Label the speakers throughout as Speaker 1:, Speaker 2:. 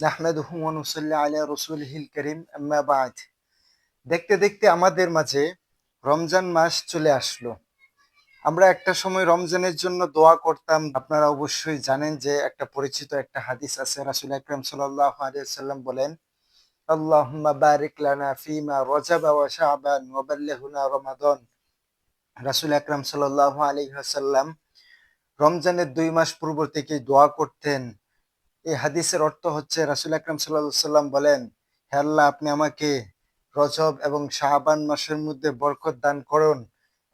Speaker 1: নাহমাদুহু ওয়া নুসাল্লি আলা রাসূলিহিল কারীম, আম্মা বা'দ। দেখতে দেখতে আমাদের মাঝে রমজান মাস চলে আসলো। আমরা একটা সময় রমজানের জন্য দোয়া করতাম। আপনারা অবশ্যই জানেন যে একটা পরিচিত একটা হাদিস আছে, রাসুল আকরাম সাল্লাল্লাহু আলাইহি ওয়াসাল্লাম বলেন, আল্লাহুম্মা বারিক লানা ফিমা রজাবা ওয়া শাবান ওয়া রমাদান। রাসূল আকরাম সাল্লাল্লাহু আলাইহি রমজানের দুই মাস পূর্ব থেকে দোয়া করতেন। এই হাদিসের অর্থ হচ্ছে রাসুল আকরাম সাল্লাম বলেন, হে আল্লাহ, আপনি আমাকে রজব এবং শাহবান মাসের মধ্যে বরকত দান করুন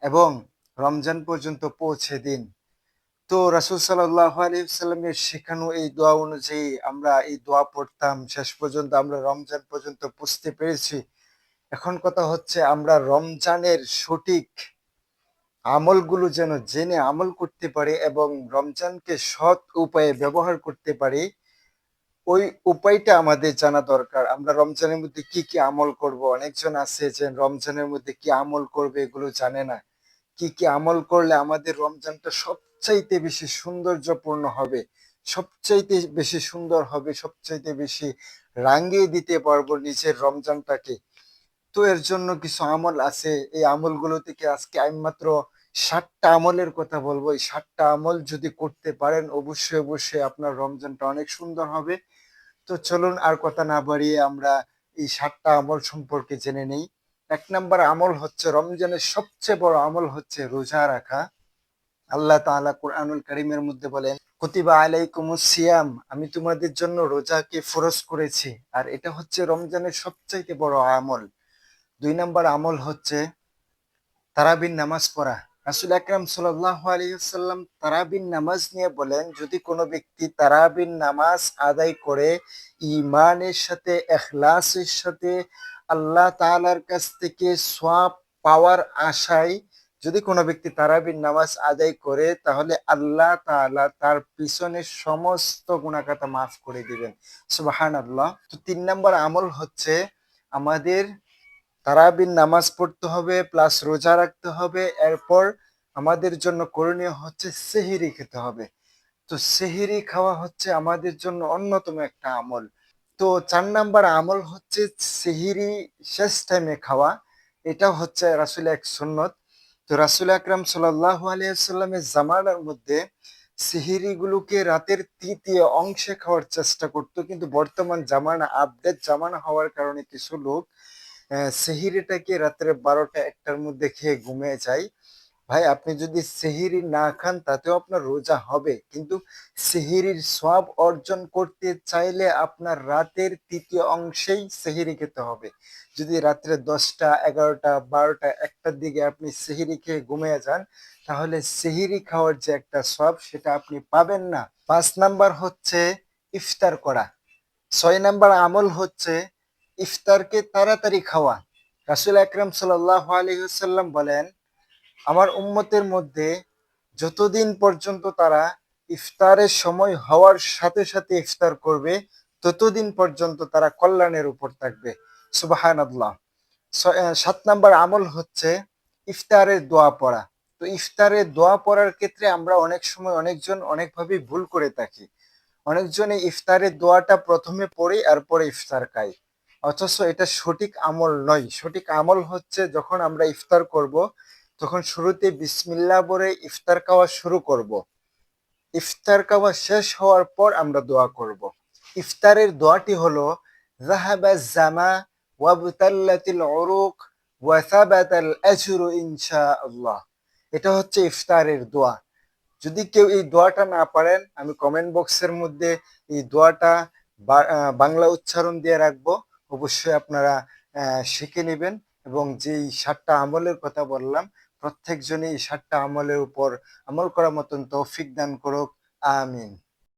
Speaker 1: এবং রমজান পর্যন্ত পৌঁছে দিন। তো রাসুল সাল্লাহ আলিয়াল্লামের শেখানো এই দোয়া অনুযায়ী আমরা এই দোয়া পড়তাম, শেষ পর্যন্ত আমরা রমজান পর্যন্ত পুষতে পেরেছি। এখন কথা হচ্ছে আমরা রমজানের সঠিক আমলগুলো যেন জেনে আমল করতে পারি এবং রমজানকে সৎ উপায়ে ব্যবহার করতে পারি ওই উপায়টা আমাদের জানা দরকার। আমরা রমজানের মধ্যে কি কি আমল করব? অনেকজন আছে যে রমজানের মধ্যে কি আমল করবে এগুলো জানে না। কি কি আমল করলে আমাদের রমজানটা সবচাইতে বেশি সৌন্দর্যপূর্ণ হবে, সবচাইতে বেশি সুন্দর হবে, সবচাইতে বেশি রাঙিয়ে দিতে পারব নিজের রমজানটাকে। তো এর জন্য কিছু আমল আছে। এই আমলগুলো থেকে আজকে আমি মাত্র ষাটটা আমলের কথা বলব। এই ষাটটা আমল যদি করতে পারেন, অবশ্যই অবশ্যই আপনার রমজানটা অনেক সুন্দর হবে। তো চলুন আর কথা না বাড়িয়ে আমরা এই সাতটা আমল সম্পর্কে জেনে নেই। এক নম্বর আমল হচ্ছে, রমজানের সবচেয়ে বড় আমল হচ্ছে রোজা রাখা। আল্লাহ তাআলা কোরআনুল করিমের মধ্যে বলেন, কুতিবা আলাইকুম সিয়াম, আমি তোমাদের জন্য রোজাকে ফরজ করেছি। আর এটা হচ্ছে রমজানের সবচাইতে বড় আমল। দুই নম্বর আমল হচ্ছে তারাবিন নামাজ পড়া। রাসুল আকরাম আলিয়াল্লাম তারাবিন নামাজ নিয়ে বলেন, যদি কোনো ব্যক্তি তারাবিন নামাজ আদায় করে ইমানের সাথে, এখলাসের সাথে, আল্লাহ তালার কাছ থেকে সোয়াব পাওয়ার আশায় যদি কোনো ব্যক্তি তারাবিন নামাজ আদায় করে, তাহলে আল্লাহ তাআলা তার পিছনে সমস্ত গুণাকাতা মাফ করে দিবেন। সুবাহান আল্লাহ তো তিন নম্বর আমল হচ্ছে আমাদের তারাবিন নামাজ পড়তে হবে প্লাস রোজা রাখতে হবে, এরপর আমাদের জন্য করণীয় হচ্ছে সেহিরি খেতে হবে। তো সেহিরি খাওয়া হচ্ছে আমাদের জন্য অন্যতম একটা আমল। তো চার নাম্বার আমল হচ্ছে সেহিরি শেষ টাইমে খাওয়া। এটা হচ্ছে রাসুল এক সুন্নত। তো রাসুল আকরাম সাল্লাহ আলিয়াল্লামের জামানার মধ্যে গুলোকে রাতের তৃতীয় অংশে খাওয়ার চেষ্টা করতো। কিন্তু বর্তমান জামানা আপডেট জামানা হওয়ার কারণে কিছু লোক সেহিরিটাকে রাত্রে বারোটা একটার মধ্যে খেয়ে ঘুমিয়ে যায় ভাই, আপনি যদি সেহিরি না খান, তাতেও আপনার রোজা হবে। কিন্তু সেহিরির সব অর্জন করতে চাইলে আপনার রাতের তৃতীয় অংশেই সেহিরি খেতে হবে। যদি রাত্রে দশটা, এগারোটা, বারোটা একটার দিকে আপনি সেহিরি খেয়ে ঘুমিয়ে যান, তাহলে সেহিরি খাওয়ার যে একটা সব সেটা আপনি পাবেন না। পাঁচ নাম্বার হচ্ছে ইফতার করা। ছয় নাম্বার আমল হচ্ছে ইফতারকে তাড়াতাড়ি খাওয়া। রাসুল আকরম সাল্লাহ আলহিহাল্লাম বলেন, আমার উম্মতের মধ্যে যতদিন পর্যন্ত তারা ইফতারের সময় হওয়ার সাথে সাথে ইফতার করবে, ততদিন পর্যন্ত তারা কল্যাণের উপর থাকবে। সুবাহান আল্লাহ সাত নাম্বার আমল হচ্ছে ইফতারের দোয়া পড়া। তো ইফতারের দোয়া পড়ার ক্ষেত্রে আমরা অনেক সময় অনেকজন অনেকভাবে ভুল করে থাকি। অনেকজনে ইফতারের দোয়াটা প্রথমে পড়ে, আর পরে ইফতার খায় অথচ এটা সঠিক আমল নয় সঠিক আমল হচ্ছে যখন আমরা ইফতার করব, তখন শুরুতে বিসমিল্লা বলে ইফতার খাওয়া শুরু করব। ইফতার খাওয়া শেষ হওয়ার পর আমরা দোয়া করব। ইফতারের দোয়াটি হলো জাহাবা জামা ওয়াবতাল্লাতিল অরুক ওয়াসাবাতাল আজরু ইনশাআল্লাহ এটা হচ্ছে ইফতারের দোয়া যদি কেউ এই দোয়াটা না পারেন, আমি কমেন্ট বক্সের মধ্যে এই দোয়াটা বাংলা উচ্চারণ দিয়ে রাখব অবশ্যই আপনারা শিখে নেবেন এবং যেই সাতটা আমলের কথা বললাম, প্রত্যেকজনই এই সাতটা আমলের উপর আমল করার মতন তৌফিক দান করুক। আমিন।